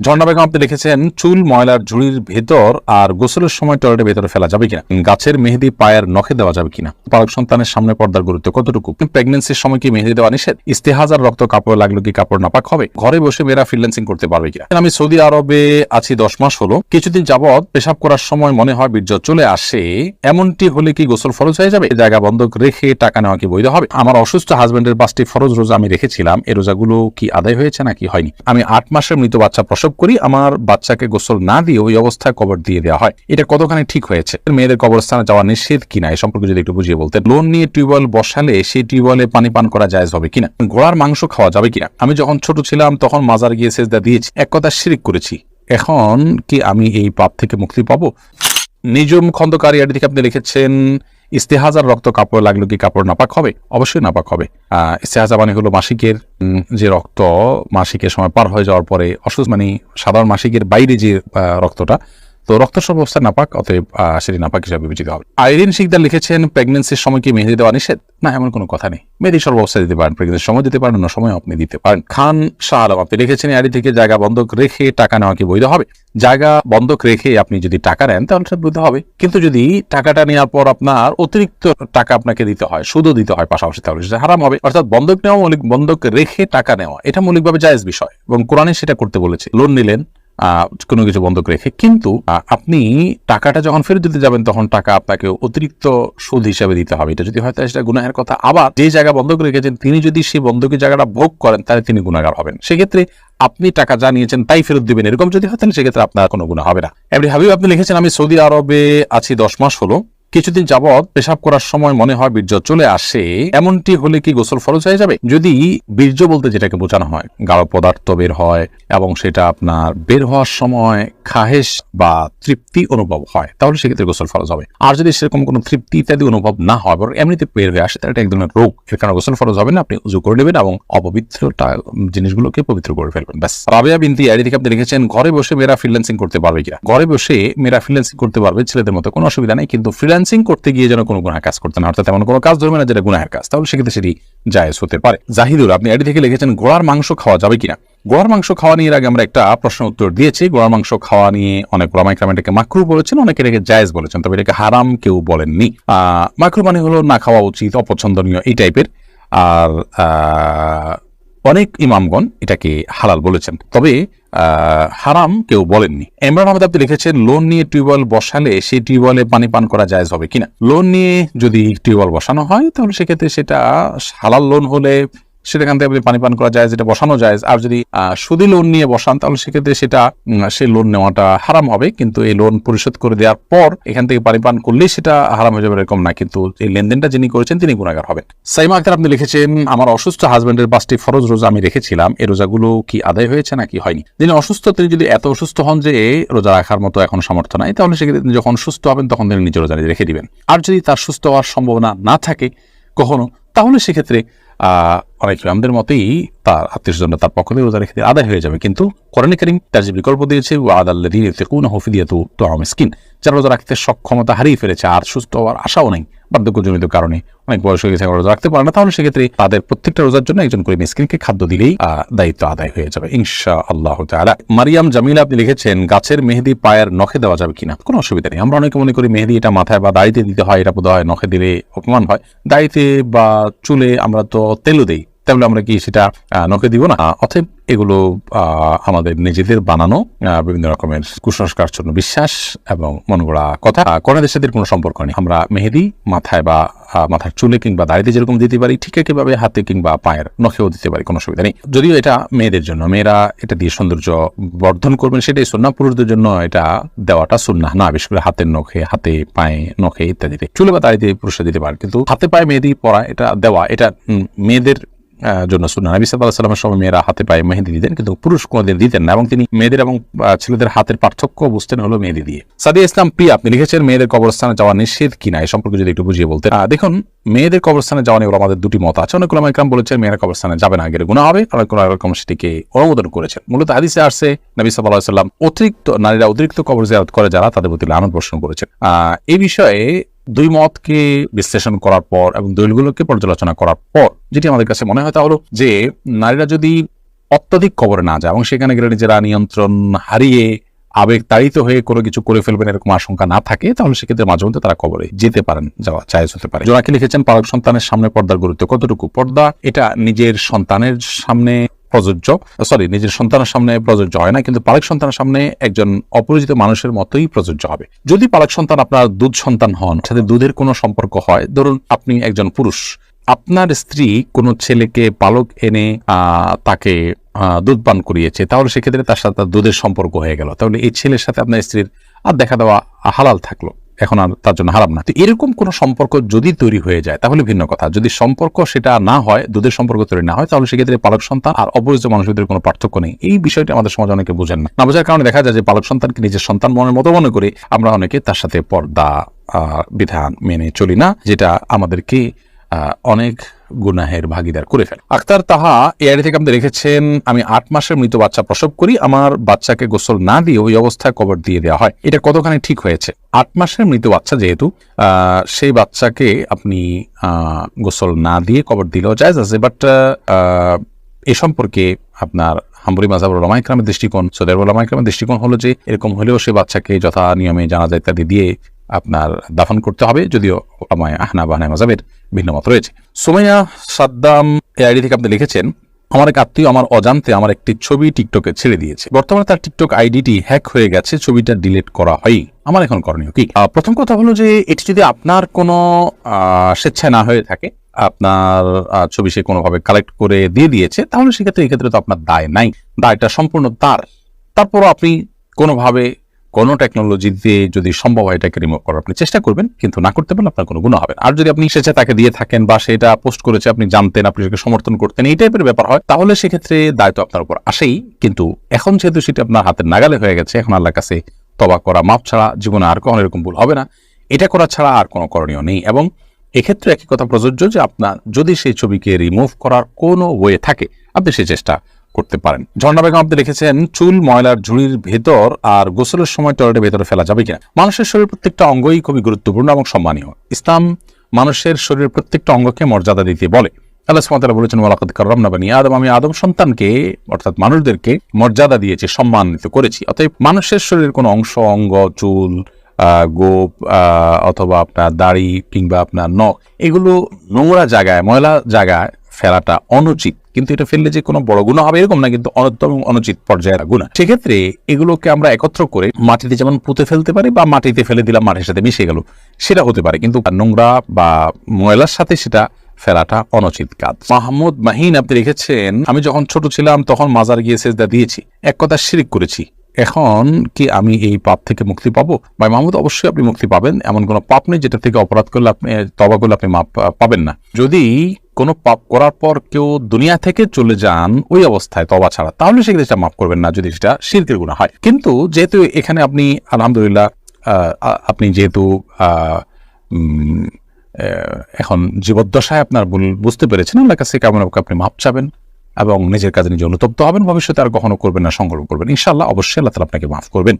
ঝর্ণা বেগম, আপনি লিখেছেন চুল, ময়লার ঝুড়ির ভেতর আর গোসলের সময় টয়লেটের ভেতরে ফেলা যাবে কিনা? গাছের মেহেদি পায়ের নখে দেওয়া যাবে কিনা? পালক সন্তানের সামনে পর্দার গুরুত্ব কতটুকু? প্রেগনেন্সির সময় কি মেহেদি দেওয়া নিষেধ? ইস্তেহাজার রক্ত কাপড় লাগল কি কাপড় নাপাক হবে? ঘরে বসে মেয়েরা ফ্রিল্যান্সিং করতে পারবে কিনা? আমি সৌদি আরবে আছি দশ মাস হলো। কিছুদিন যাবৎ পেশাব করার সময় মনে হয় বীর্য চলে আসে। এমনটি হলে কি গোসল ফরজ হয়ে যাবে? জায়গা বন্ধক রেখে টাকা নেওয়া কি বৈধ হবে? আমার অসুস্থ হাজবেন্ডের পাঁচটি ফরজ রোজা আমি রেখেছিলাম। এই রোজাগুলো কি আদায় হয়েছে নাকি হয়নি? আমি আট মাসের মৃত বাচ্চা প্রসব করি, আমার বাচ্চাকে গোসল না দিয়ে ওই অবস্থায় কবর দিয়ে দেওয়া হয়। এটা কতখানি ঠিক হয়েছে? মেয়েদের কবরস্থানে যাওয়া নিষেধ কিনা এই সম্পর্কে যদি একটু বুঝিয়ে বলতেন। লোন নিয়ে টিউবওয়েল বসালে সেই টিউবওয়েলে পানি পান করা যায় হবে কিনা ঘোড়ার মাংস খাওয়া যাবে কিনা আমি যখন ছোট ছিলাম, তখন মাজার গিয়ে সেজদা দিয়েছি। এক কথা শিরিক করেছি। এখন কি আমি এই পাপ থেকে মুক্তি পাবো? নিজম খন্দকার ইয়ারি থেকে আপনি লিখেছেন ইস্তেহাজার রক্ত কাপড় লাগল কি কাপড় নাপাক হবে? অবশ্যই নাপাক হবে। ইস্তেহাজা মানে হলো মাসিকের যে রক্ত মাসিকের সময় পার হয়ে যাওয়ার পরে অসুস্থ মানে সাধারণ মাসিকের বাইরে যে রক্তটা তো রক্ত অবস্থা নাপাক, অতএব সেটি নাপাক হিসাবে বিবেচিত হবে। আইরিন শিকদার লিখেছেন প্রেগনেন্সির সময় কি মেহেদি দেওয়া নিষেধ? না, এমন কোনো কথা নেই। মেহেদি সর্ব অবস্থায় দিতে পারেন প্রেগনেন্সির সময় দিতে পারেন, অন্য সময় আপনি দিতে পারেন। খান শাহ আলম আপনি লিখেছেন আইডি থেকে জায়গা বন্ধক রেখে টাকা নেওয়া কি বৈধ হবে? জায়গা বন্ধক রেখে আপনি যদি টাকা নেন, তাহলে সেটা বৈধ হবে। কিন্তু যদি টাকাটা নেওয়ার পর আপনার অতিরিক্ত টাকা আপনাকে দিতে হয়, সুদও দিতে হয় পাশাপাশি, তাহলে সেটা হারাম হবে। অর্থাৎ বন্ধক নেওয়া মৌলিক, বন্ধক রেখে টাকা নেওয়া, এটা মৌলিকভাবে জায়েজ বিষয় এবং কোরআনে সেটা করতে বলেছে। লোন নিলেন কোনো কিছু বন্ধক রেখে, কিন্তু আপনি টাকাটা যখন ফেরত দিতে যাবেন, তখন টাকা আপনাকে অতিরিক্ত সুদ হিসাবে দিতে হবে। এটা যদি হয়, তাহলে সেটা গুনাহের কথা। আবার যে জায়গা বন্ধক রেখেছেন, তিনি যদি সেই বন্ধকের জায়গাটা ভোগ করেন, তাহলে তিনি গুণাগার হবেন। সেক্ষেত্রে আপনি টাকা যা নিয়েছেন, তাই ফেরত দিবেন। এরকম যদি হয়, তাহলে সেক্ষেত্রে আপনার কোনো গুণা হবে না। এমনি হাবিব, আপনি লিখেছেন, আমি সৌদি আরবে আছি দশ মাস হলো। কিছুদিন যাবৎ পেশাব করার সময় মনে হয় বীর্য চলে আসে। এমনটি হলে কি গোসল ফরজ হয়ে যাবে? যদি বীর্য বলতে যেটাকে বোঝানো হয়, গাঢ় পদার্থ বের হয় এবং সেটা আপনার বের হওয়ার সময় খাহেশ বা তৃপ্তি অনুভব হয়, তাহলে সেক্ষেত্রে গোসল ফরজ হবে। আর যদি সেরকম কোনো তৃপ্তি ইত্যাদি অনুভব না হয়, বরং এমনিতে বের হয়ে আসে, তাহলে এটা এক ধরনের রোগ। এর কারণে গোসল ফরজ হবে না, আপনি উজু করে নেবেন এবং অপবিত্র টা- জিনিসগুলোকে পবিত্র করে ফেলবেন, ব্যাস। রাবিয়া বিনতি আইডি থেকে আপনি লিখেছেন, ঘরে বসে মেয়েরা ফ্রিল্যান্সিং করতে পারবে কিনা? ঘরে বসে মেয়েরা ফ্রিল্যান্সিং করতে পারবে, ছেলেদের মতো কোনো অসুবিধা নেই, কিন্তু ফ্রিল্যান্সিং করতে গিয়ে যেন কোনো গুণাহ কাজ করতে না অর্থাৎ এমন কোনো কাজ ধরবে না যেটা গুনাহের কাজ, তাহলে সেক্ষেত্রে সেটি জায়েজ হতে পারে। জাহিদুর আপনি আইডি থেকে লিখেছেন ঘোড়ার মাংস খাওয়া যাবে কিনা? গোড়ার মাংস খাওয়া নিয়ে আগে আমরা একটা প্রশ্ন উত্তর দিয়েছি, গোড়ার মাংস খাওয়া নিয়ে অনেক ওলামাইকরাম এটাকে মাকরু বলেছেন, অনেকে এটাকে জায়েজ বলেছেন, তবে এটাকে হারাম কেউ বলেননি। মাকরু মানে হলো না খাওয়া উচিত, অপছন্দনীয়, এই টাইপের। আর অনেক ইমামগণ এটাকে হালাল বলেছেন। তবে হারাম কেউ বলেননি। এমরান আহমেদ আপনি লিখেছেন, লোন নিয়ে টিউবওয়েল বসালে সেই টিউবওয়েলে পানি পান করা যায় হবে কিনা? লোন নিয়ে যদি টিউবওয়েল বসানো হয়, তাহলে সেক্ষেত্রে সেটা হালাল লোন হলে সেখান থেকে পানি পান করা যায়, যেটা বসানো যায়, আর যদি সুদি লোন নিয়ে বসান, তাহলে সেক্ষেত্রে সেটা সেই লোন নেওয়াটা হারাম হবে। কিন্তু এই লোন পরিশোধ করে দেওয়ার পর এখান থেকে পানি পান করলেই সেটা হারাম হয়ে যাবে এরকম না। কিন্তু এই লেনদেনটা যিনি করেছেন, তিনি গুণাগার হবেন। সাইমা আক্তার, আপনি লিখেছেন, আমার অসুস্থ হাজবেন্ডের পাঁচটি ফরজ রোজা আমি রেখেছিলাম। এই রোজাগুলো কি আদায় হয়েছে নাকি হয়নি? যিনি অসুস্থ, তিনি যদি এত অসুস্থ হন যে রোজা রাখার মতো এখন সামর্থ্য নাই, তাহলে সেক্ষেত্রে যখন সুস্থ হবেন, তখন তিনি নিজের রোজা রেখে দিবেন। আর যদি তার সুস্থ হওয়ার সম্ভাবনা না থাকে কখনো, তাহলে সেক্ষেত্রে অনেক ইমামদের মতেই তার আত্মীয় স্বজনরা তার পক্ষ থেকে রোজা রেখে আদায় হয়ে যাবে। কিন্তু কোরআনে তার যে বিকল্প দিয়েছে আল্লাহ কোন হফিদিয়াতু তো মিসকিন। যারা রোজা রাখতে সক্ষমতা হারিয়ে ফেলেছে, আর সুস্থ হওয়ার আশাও নেই বার্ধক্যজনিত কারণে। অনেক বয়স হয়ে গেছে রোজা রাখতে পারে না, তাহলে সেক্ষেত্রে তাদের প্রত্যেকটা রোজার জন্য একজন করে মিসকিনকে খাদ্য দিলেই দায়িত্ব আদায় হয়ে যাবে ইনশা আল্লাহ তাআলা। মারিয়াম জামিলা, আপনি লিখেছেন, গাছের মেহেদি পায়ের নখে দেওয়া যাবে কিনা? কোনো অসুবিধা নেই, আমরা অনেকে মনে করি মেহেদি এটা মাথায় বা দাড়িতে দিতে হয়, এটা বোধ হয় নখে দিলে অপমান হয়। দাড়িতে বা চুলে আমরা তো তেলও দেই তাহলে আমরা কি সেটা নখে দিব না? অতএব এগুলো আমাদের নিজেদের বানানো বিভিন্ন রকমের কুসংস্কার জন্য বিশ্বাস এবং মন গড়া কথা কোরআনের সাথে কোনো সম্পর্ক নেই। আমরা মেহেদি মাথায় বা মাথার চুলে কিংবা দাড়িতে যেরকম দিতে পারি, ঠিক একইভাবে হাতে কিংবা পায়ের নখেও দিতে পারি, কোনো অসুবিধা নেই। যদিও এটা মেয়েদের জন্য, মেয়েরা এটা দিয়ে সৌন্দর্য বর্ধন করবেন, সেটাই সুন্না পুরুষদের জন্য এটা দেওয়াটা সুন্না না, বিশেষ করে হাতের নখে, হাতে, পায়ে নখে ইত্যাদিতে। চুলে বা দাড়িতে পুরুষরা দিতে পারে, কিন্তু হাতে পায়ে মেহেদি পরা, এটা দেওয়া, এটা মেয়েদের জন্য সুন্না নবী সাল্লাহ সাল্লামের মেয়েরা হাতে পায়ে মেহেদি দিতেন, কিন্তু পুরুষ কোনোদিন দিতেন না এবং তিনি মেয়েদের এবং ছেলেদের হাতের পার্থক্য বুঝতেন হলো মেহেদি দিয়ে। সাদিয়া ইসলাম প্রিয়া, আপনি লিখেছেন মেয়েদের কবরস্থানে যাওয়া নিষেধ কিনা? এই সম্পর্কে যদি একটু বুঝিয়ে বলতেন। দেখুন, মেয়েদের কবরস্থানে যাওয়া নিয়ে আমাদের দুটি মত আছে। অনেক ওলামা ইকরাম বলেছেন মেয়েরা কবরস্থানে যাবে না, আগের গুণা হবে। অনেক ইকরাম সেটিকে অনুমোদন করেছেন। মূলত আদিসে আসছে, নবী সাল্লাহ সাল্লাম অতিরিক্ত, নারীরা অতিরিক্ত কবর জিয়ারত করে যারা তাদের প্রতি লানত বর্ষণ করেছেন। এই বিষয়ে দুই মতকে বিশ্লেষণ করার পর এবং দলিলগুলোকে পর্যালোচনা করার পর, যেটি আমাদের কাছে মনে হয় তা হলো যে, নারীরা যদি অত্যাধিক কবরে না যায় এবং সেখানে গেলে নিজেরা নিয়ন্ত্রণ হারিয়ে আবেগ তাড়িত হয়ে কোনো কিছু করে ফেলবেন এরকম আশঙ্কা না থাকে, তাহলে সেক্ষেত্রে মাঝে মধ্যে তারা কবরে যেতে পারেন, যাওয়া চাইজ হতে পারে জোনাকি লিখেছেন, পালক সন্তানের সামনে পর্দার গুরুত্ব কতটুকু? পর্দা, এটা নিজের সন্তানের সামনে প্রযোজ্য। সরি নিজের সন্তানের সামনে প্রযোজ্য হয় না, কিন্তু পালক সন্তানের সামনে একজন অপরিচিত মানুষের মতোই প্রযোজ্য হবে। যদি পালক সন্তান আপনার দুধ সন্তান হন, সাথে দুধের কোনো সম্পর্ক হয়, ধরুন আপনি একজন পুরুষ, আপনার স্ত্রী কোনো ছেলেকে পালক এনে তাকে দুধ পান করিয়েছে, তাহলে সেক্ষেত্রে তার সাথে দুধের সম্পর্ক হয়ে গেল। তাহলে এই ছেলের সাথে আপনার স্ত্রীর আর দেখা দেওয়া হালাল থাকল। এখন আর তার জন্য হারাম না। তো এরকম কোনো সম্পর্ক যদি তৈরি হয়ে যায়, তাহলে ভিন্ন কথা। যদি সম্পর্ক সেটা না হয়, দুধের সম্পর্ক তৈরি না হয়, তাহলে সেক্ষেত্রে পালক সন্তান আর অপরিচিত মানুষদের কোনো পার্থক্য নেই। এই বিষয়টি আমাদের সমাজে অনেকে বোঝেন না। না বোঝার কারণে দেখা যায় যে পালক সন্তানকে নিজের সন্তান মনের মতো মনে করে আমরা অনেকে তার সাথে পর্দা বিধান মেনে চলি না, যেটা আমাদেরকে অনেক গুনাহের ভাগিদার করে ফেলে। আক্তার তাহা এআইডি থেকে আপনি রেখেছেন আমি আট মাসের মৃত বাচ্চা প্রসব করি, আমার বাচ্চাকে গোসল না দিয়ে ওই অবস্থায় কবর দিয়ে দেওয়া হয়। এটা কতখানি ঠিক হয়েছে? আট মাসের মৃত বাচ্চা যেহেতু সেই বাচ্চাকে আপনি গোসল না দিয়ে কবর দিলেও যায় আছে বাট এ সম্পর্কে আপনার হাম্বরি মাজাব ওলামা ইকরামের দৃষ্টিকোণ সৌদের ওলামা ইকরামের দৃষ্টিকোণ হলো যে, এরকম হলেও সে বাচ্চাকে যথা নিয়মে জানাজা ইত্যাদি দিয়ে আপনার দাফন করতে হবে, যদিও আমায় আহনা বাহনা মাজাবের ভিন্ন মত রয়েছে। সোমাইয়া সাদ্দাম এই আইডি থেকে আপনি লিখেছেন, আমার এক আত্মীয় আমার অজান্তে আমার একটি ছবি টিকটকে ছেড়ে দিয়েছে। বর্তমানে তার টিকটক আইডিটি হ্যাক হয়ে গেছে, ছবিটা ডিলিট করা হয় আমার এখন করণীয় কি? প্রথম কথা হলো যে, এটি যদি আপনার কোনো স্বেচ্ছায় না হয়ে থাকে, আপনার ছবি সে কোনোভাবে কালেক্ট করে দিয়ে দিয়েছে, তাহলে সেক্ষেত্রে এক্ষেত্রে তো আপনার দায় নাই। দায়টা সম্পূর্ণ তার। তারপরও আপনি কোনোভাবে কোনো টেকনোলজি দিয়ে যদি সম্ভব হয় এটাকে রিমুভ করার, আপনি চেষ্টা করবেন, কিন্তু না করতে পারলে আপনার কোনো গুণ হবে। আর যদি আপনি স্বেচ্ছা তাকে দিয়ে থাকেন বা সেটা পোস্ট করেছে, আপনি জানতেন, আপনি সেটাকে সমর্থন করতেন, এই টাইপের ব্যাপার হয়, তাহলে সেক্ষেত্রে দায়িত্ব আপনার উপর আসেই। কিন্তু এখন যেহেতু সেটা আপনার হাতের নাগালে হয়ে গেছে, এখন আল্লাহর কাছে তবা করা মাপ ছাড়া জীবনে আর কখনো এরকম ভুল হবে না। এটা করা ছাড়া আর কোনো করণীয় নেই। এবং এক্ষেত্রে একই কথা প্রযোজ্য যে আপনার, যদি সেই ছবিকে রিমুভ করার কোনো ওয়ে থাকে, আপনি সেই চেষ্টা করতে পারেন। ঝর্ণা বেগম আপনি লিখেছেন চুল, ময়লার ঝুড়ির ভেতর আর গোসলের সময় টয়লেটের ভেতরে ফেলা যাবে কিনা। মানুষের শরীর প্রত্যেকটা অঙ্গই খুবই গুরুত্বপূর্ণ এবং সম্মানীয়। ইসলাম মানুষের শরীরের প্রত্যেকটা অঙ্গকে মর্যাদা দিতে বলে। আল্লাহ সুবহানাহু বলেছেন, ওয়ালাকাদ কাররামনা বানি আদম। আমি আদম সন্তানকে, অর্থাৎ মানুষদেরকে মর্যাদা দিয়েছি, সম্মানিত করেছি। অতএব মানুষের শরীরের কোনো অংশ, অঙ্গ, চুল গোপ অথবা আপনার দাড়ি কিংবা আপনার নখ, এগুলো নোংরা জায়গায়, ময়লা জায়গায় ফেলাটা অনুচিত। কিন্তু এটা ফেললে যে কোনো বড় গুণা হবে এরকম না, কিন্তু অনর্থ এবং অনুচিত পর্যায়ের গুণা। সেক্ষেত্রে এগুলোকে আমরা একত্র করে মাটিতে যেমন পুঁতে ফেলতে পারি বা মাটিতে ফেলে দিলাম মাটির সাথে মিশে গেল, সেটা হতে পারে। কিন্তু নোংরা বা ময়লার সাথে সেটা ফেলাটা অনুচিত কাজ। মাহমুদ মাহিন আপনি রেখেছেন, আমি যখন ছোট ছিলাম তখন মাজার গিয়ে সেজদা দিয়েছি। এক কথা শিরিক করেছি। এখন কি আমি এই পাপ থেকে মুক্তি পাবো? ভাই মাহমুদ, অবশ্যই আপনি মুক্তি পাবেন। এমন কোনো পাপ নেই যেটা থেকে অপরাধ করলে আপনি, তবা করলে আপনি মাপ পাবেন না। যদি কোনো পাপ করার পর কেউ দুনিয়া থেকে চলে যান, ওই অবস্থায় তবা ছাড়া। তাহলে সেক্ষেত্রে সেটা মাফ করবেন না যদি সেটা শিল্পের গুণা হয়। কিন্তু যেহেতু এখানে আপনি, আলহামদুলিল্লাহ আপনি যেহেতু এখন জীবদ্দশায় আপনার ভুল বুঝতে পেরেছেন আল্লাহ কাছে কেমন আপনি মাপ চাবেন এবং নিজের কাজে নিজে অনুতপ্ত হবেন, ভবিষ্যতে আর কখনো করবেন না সংগ্রহ করবেন। ইনশাআল্লাহ অবশ্যই আল্লাহ তালা আপনাকে মাফ করবেন।